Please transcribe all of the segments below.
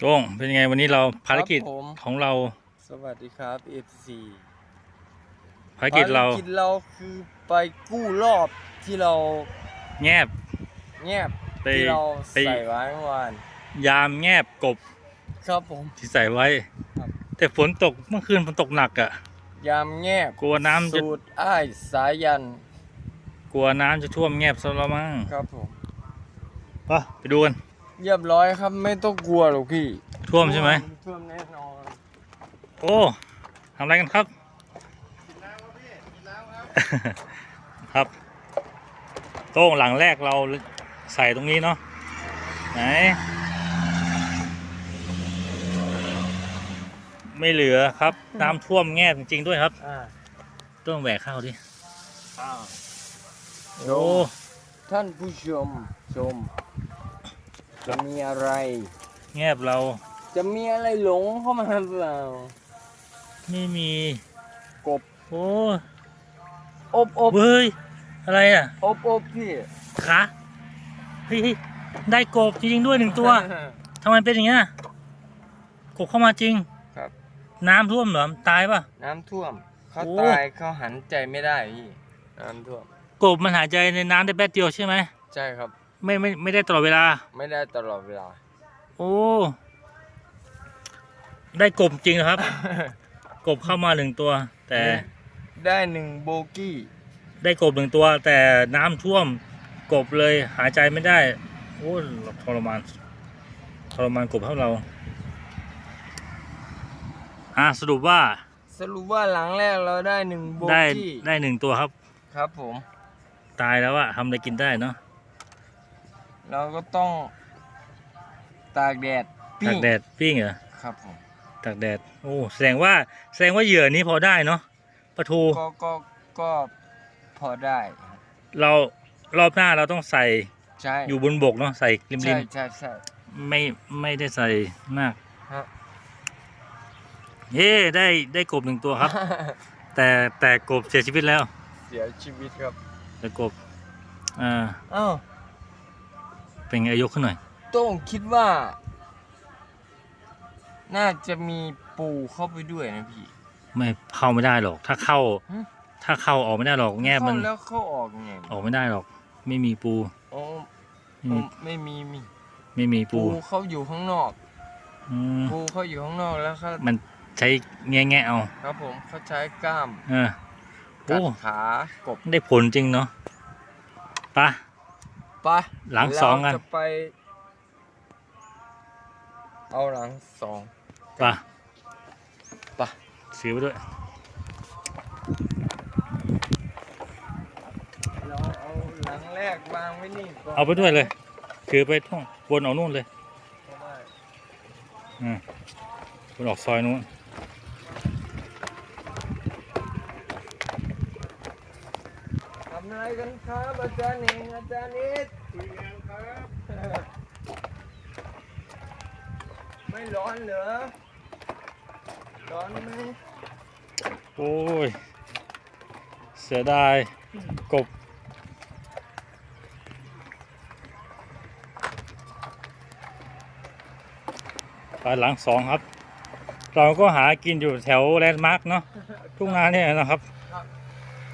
โต้งเป็นยังไงวันนี้เราภารกิจครับผม ของเราสวัสดีครับ FC ภารกิจเราภารกิจเราคือไปกู้รอบที่เราแงบแงบไปที่เราไปใส่ไว้เมื่อวานยามแงบกบครับผม ที่ใส่ไว้ ครับ แต่ฝนตกเมื่อคืนฝนตกหนักอะ่ะ ยามแงบกลัวน้ำจะสูตรอ้ายสายันกลัวน้ำจะท่วมแงบซะแล้วมั้งครับผม ไปะไปดูกัน เรียบร้อยครับไม่ต้องกลัวหรอกพี่ท่วมใช่ไหมท่วมแน่นอนโอ้ทำอะไรกันครับครับ โต้งหลังแรกเราใส่ตรงนี้เนาะไหนไม่เหลือครับ น้ำท่วมแง่จริงๆด้วยครับอ่าต้องแหวกข้าวดิอ้าวโอ้ท่านผู้ชมชม จะมีอะไร แงบเรา จะมีอะไรหลงเข้ามาหรือเปล่า ไม่มี กบ โอ้อบอบเฮ้ย อะไรอะ อบอบพี่ขาเฮ้ยเฮ้ยได้กบจริงๆด้วยหนึ่งตัวทำไมเป็นอย่างเงี้ยกบเข้ามาจริง ครับ น้ำท่วมเหรอ ตายป่ะน้ำท่วม เขาโอ้ตายเขาหันใจไม่ได้พี่น้ำท่วม กบมันหายใจในน้ำได้แป๊บเดียวใช่ไหม ใช่ครับ ไม่ไม่ไม่ได้ตลอดเวลา ไม่ได้ตลอดเวลา โอ้ ได้กบจริงนะครับ กบเข้ามาหนึ่งตัว แต่ได้หนึ่งโบกี้ ได้กบหนึ่งตัว แต่น้ำท่วม กบเลยหายใจไม่ได้ โอ้ทรมานทรมานกบเท่าเรา อะสรุปว่าสรุปว่าหลังแรกเราได้หนึ่งโบได้กี้ได้หนึ่งตัวครับ ครับผม ตายแล้วอะทำอะไรกินได้เนาะ เราก็ต้องตากแดดปิ้ตางกแดดปิ้งเหรอครับผมตากแดดโอ้แสดงว่าแสดงว่าเหยื่อนี้พอได้เนาะปลาทูก็ก็ก็พอได้ครับเรารอบหน้าเราต้องใส่ใช่อยู่บนบกเนาะใส่ริมริใช่มใช่ใช่ ไม่ไม่ได้ใส่มากฮะเฮ้ได้ได้กบหนึ่งตัวครับ แต่แต่กบเสียชีวิตแล้ว เสียชีวิตครับแต่กบอ่า อ้าว เป็นไงยกขึ้นหน่อย โต้งคิดว่า น่าจะมีปูเข้าไปด้วยนะพี่ ไม่เข้าไม่ได้หรอก ถ้าเข้า ฮะ ถ้าเข้าออกไม่ได้หรอกแง่มันเข้าแล้วเข้าออกไงออกไม่ได้หรอก ไม่มีปูโอ้ไม่มีไม่มีมีไม่มีปูปูเขาอยู่ข้างนอก อืมปูเขาอยู่ข้างนอกแล้วเขามันใช้แง่แง่เอาครับผมเขาใช้กล้ามเออกัโอ้ดขากบได้ผลจริงเนาะไปะ ไปหลังสองกัน เราจะไป เอาหลังสองไปะไปซื้อไปด้วย เราเอาหลังแรกวางไว้นี่ก่อนเอาไปด้วยเลย ถือไปท่องวนเอานู่นเลยเพราะว่าอืมวนออกซอยนู้น ทำ อะไรกันครับอาจารย์เองอาจารย์นิดคุยกันครับ ไม่ร้อนเหรอ ร้อนไหมโอ้ย เสียดายกบไปหลังสองครับ เราก็หากินอยู่แถวแลนด์มาร์กเนาะทุ่งนาเนี่ยนะครับครับ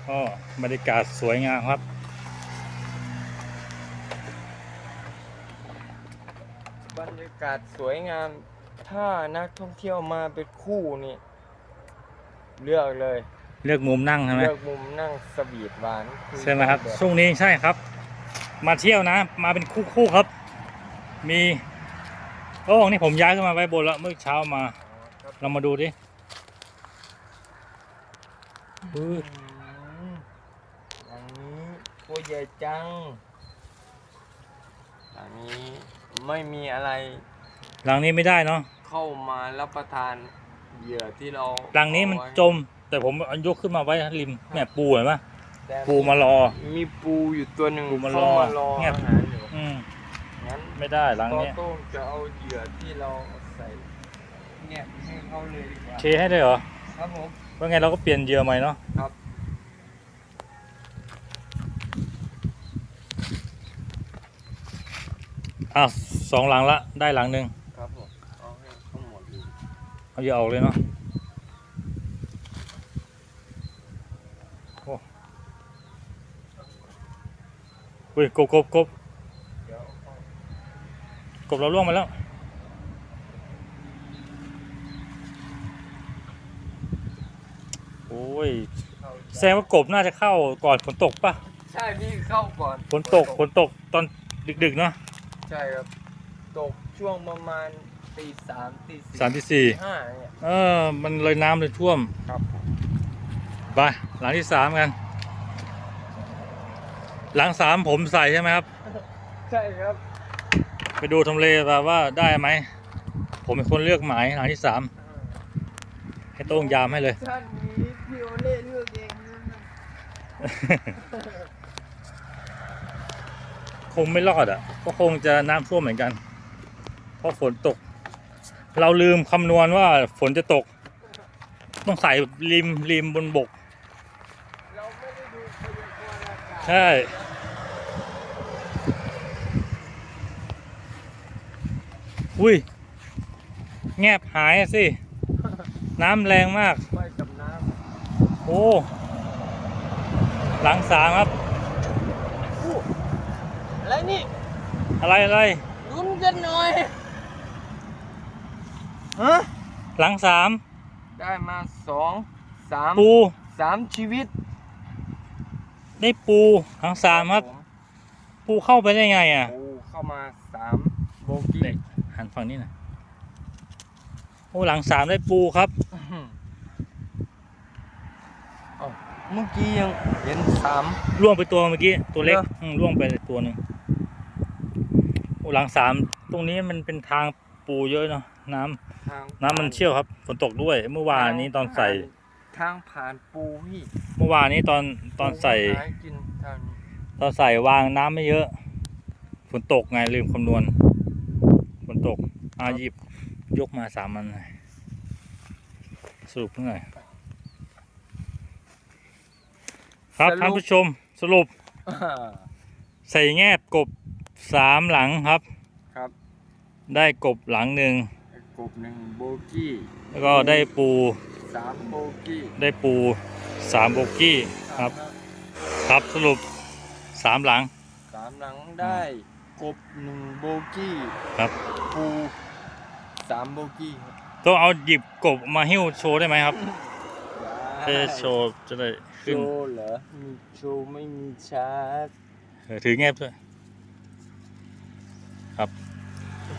ก็บรรยากาศสวยงามครับ บรรยากาศสวยงาม ถ้านักท่องเที่ยวมาเป็นคู่นี่เลือกเลย เลือกมุมนั่งใช่ไหมเลือกมุมนั่งสวีทหวานยใช่ไหมครับแบบช่วงนี้ใช่ครับ มาเที่ยวนะ มาเป็นคู่คู่ๆครับ มีโอ้นี่ผมย้ายขึ้นมาไว้บนแล้วเมื่อเช้ามาครับเรามาดูดิอุ้ยอืมอันนี้ ตัวใหญ่จังอันนี้ไม่มีอะไรหลังนี้ไม่ได้เนาะเข้ามารับประทานเหยื่อที่เราหลังนี้มันเอาไว้จม แต่ผมเอายกขึ้นมาไว้ริมเนี่ยปูเห็นปะแต่ปูมารอ มีปูอยู่ตัวหนึ่งปูมารอเข้ามารอเงียบอาหารอยู่อืมงั้นไม่ได้หลังก็เนี้ยต้องจะเอาเหยื่อที่เราใส่เนี่ยให้เขาเลยดีกว่าเทให้ได้เหรอครับผม ว่าไงเราก็เปลี่ยนเหยื่อใหม่เนาะครับ อะสองหลังละได้หลังหนึ่งครับผมเอาให้เอาเหยื่อออกเลยเนาะโอ้เฮ้ยกบกบกบเดี๋ยวเอากบเราล่วงมาแล้ว โอ้ยเข้าแสดงว่ากบน่าจะเข้าก่อนฝนตกปะใช่พี่เข้าก่อนฝนตกฝนตกตอนดึกๆเนาะ ใช่ครับ ตกช่วงประมาณตีสามตีสี่สามที่สี่ห้าเนี่ย เออ มันเลยน้ำเลยท่วมครับผมไปหลังที่สามกัน หลังสามผมใส่ใช่ไหมครับ ใช่ครับ ไปดูทำเลแบบว่าได้ไหม ผมเป็นคนเลือกหมายหลังที่สามให้โต้งยามให้เลย ท่านนี้พี่โอเล่เลือกเองนะ คงไม่รอดอะก็คงจะน้ำท่วมเหมือนกัน เพราะฝนตก เราลืมคำนวณว่าฝนจะตก ต้องใส่ริมริมบนบกเราไม่ได้ดูพยากรณ์อากาศใช่อุ้ย แงบหายอะสิ น้ำแรงมากไปกับน้โอ้ หลังสามครับำอู้ อะไรนี่อะไรอะไรลุ้นกันหน่อยฮะหลังสามได้มาสองสามปูสามชีวิต ได้ปูหลังสามครับผมปูเข้าไปได้ไงอะปูเข้ามาสามโบกี้เด็กหันฝั่งนี้หน่อยโอ้หลังสามได้ปูครับอื้อหือเอ้าเมื่อกี้ยังเห็นสามล่วงไปตัวเมื่อกี้ตัวเล็กเหรออืมล่วงไปตัวหนึ่งโอ้ หลังสามตรงนี้มันเป็นทางปูเยอะเนาะน้ำทางน้ำมันเชี่ยวครับฝนตกด้วยเมื่อวานนี้ตอนใส่ ทางผ่านปูพี่เมื่อวานนี้ตอนตอนใส่ ปูหากินทางนี้ตอนใส่วางน้ำไม่เยอะ ฝนตกไงลืมคำนวณ ฝนตกอาหยิบยกมาสามอันหน่อยสรุปหน่อยครับท่านผู้ชมสรุปอ่าใส่แงบกบ สามหลังครับ ครับ ได้กบหลังหนึ่งกบหนึ่งโบกี้แล้วก็ได้ปูสามโบกี้ได้ปูสามโบกี้ครับ ครับสรุปสามหลังสามหลังได้กบหนึ่งโบกี้ครับ ปูสามโบกี้ครับต้องเอาหยิบกบมาหิ้วโชว์ได้ไหมครับได้จะโชว์จะได้โชขึ้นว์เหรอมีโชว์ไม่มีชาร์จเออถือแงบด้วยครับ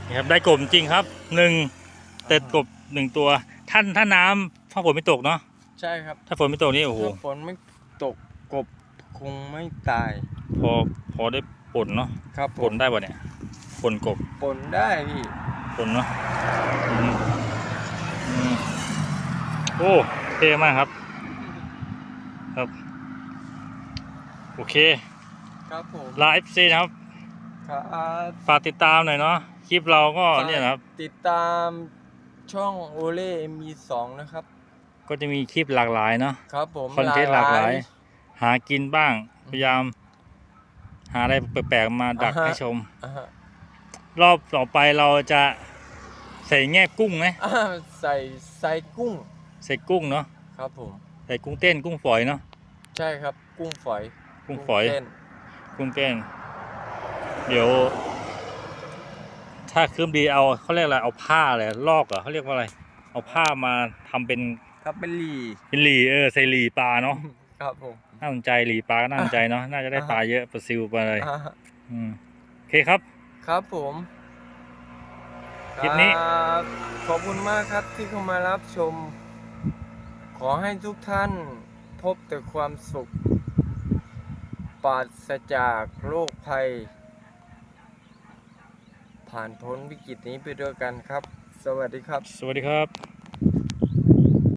นี่ครับได้กบจริงครับหนึ่งแต่กบหนึ่งตัวท่านถ้าน้ำถ้าฝนไม่ตกเนาะใช่ครับถ้าฝนไม่ตกนี่โอ้โหถ้าฝนไม่ตกกบคงไม่ตาย พอพอได้ปนเนาะครับผปมนได้ป่ะเนี่ยปนกบปนได้พี่ปนเนาะอืมอืมโอ้เท่มากครับ ครับ โอเคครับผมไลฟ์ซีนะครับ ครับ ฝากติดตามหน่อยเนาะ คลิปเราก็เนี่ยนะครับ ติดตามช่องโอเล่มีสองนะครับ ก็จะมีคลิปหลากหลายเนาะครับผมคอนเทนต์หลากหลาย หากินบ้าง พยายาม หาอะไรแปลกๆมาดักให้ชมอ่าฮะรอบต่อไปเราจะใส่แง่กุ้งไหมอ่าใส่ใส่กุ้ง ใส่กุ้งเนาะครับผมใส่กุ้งเต้นกุ้งฝอยเนาะใช่ครับ กุ้งฝอย กุ้งฝอยเต้นกุ้งเต้น เดี๋ยว ถ้าคืมดีเอาเขาเรียกอะไรเอาผ้าอะไรลอกเหรอเขาเรียกว่าอะไร เอาผ้ามาทำเป็นครับเป็นหลีเป็นหลีเออใส่หลีปลาเนาะครับผมน่าสนใจหลีปลาก็น่าสนใจเนาะน่าจะได้ปลาเยอะปลาซิวปลาอะไรอ่าอืมโอเคครับ ครับผมคลิปนี้ ครับขอบคุณมากครับที่เข้ามารับชม ขอให้ทุกท่านพบแต่ความสุขปราศจากโรคภัย ผ่านพ้นวิกฤตนี้ไปด้วยกันครับ สวัสดีครับ สวัสดีครับ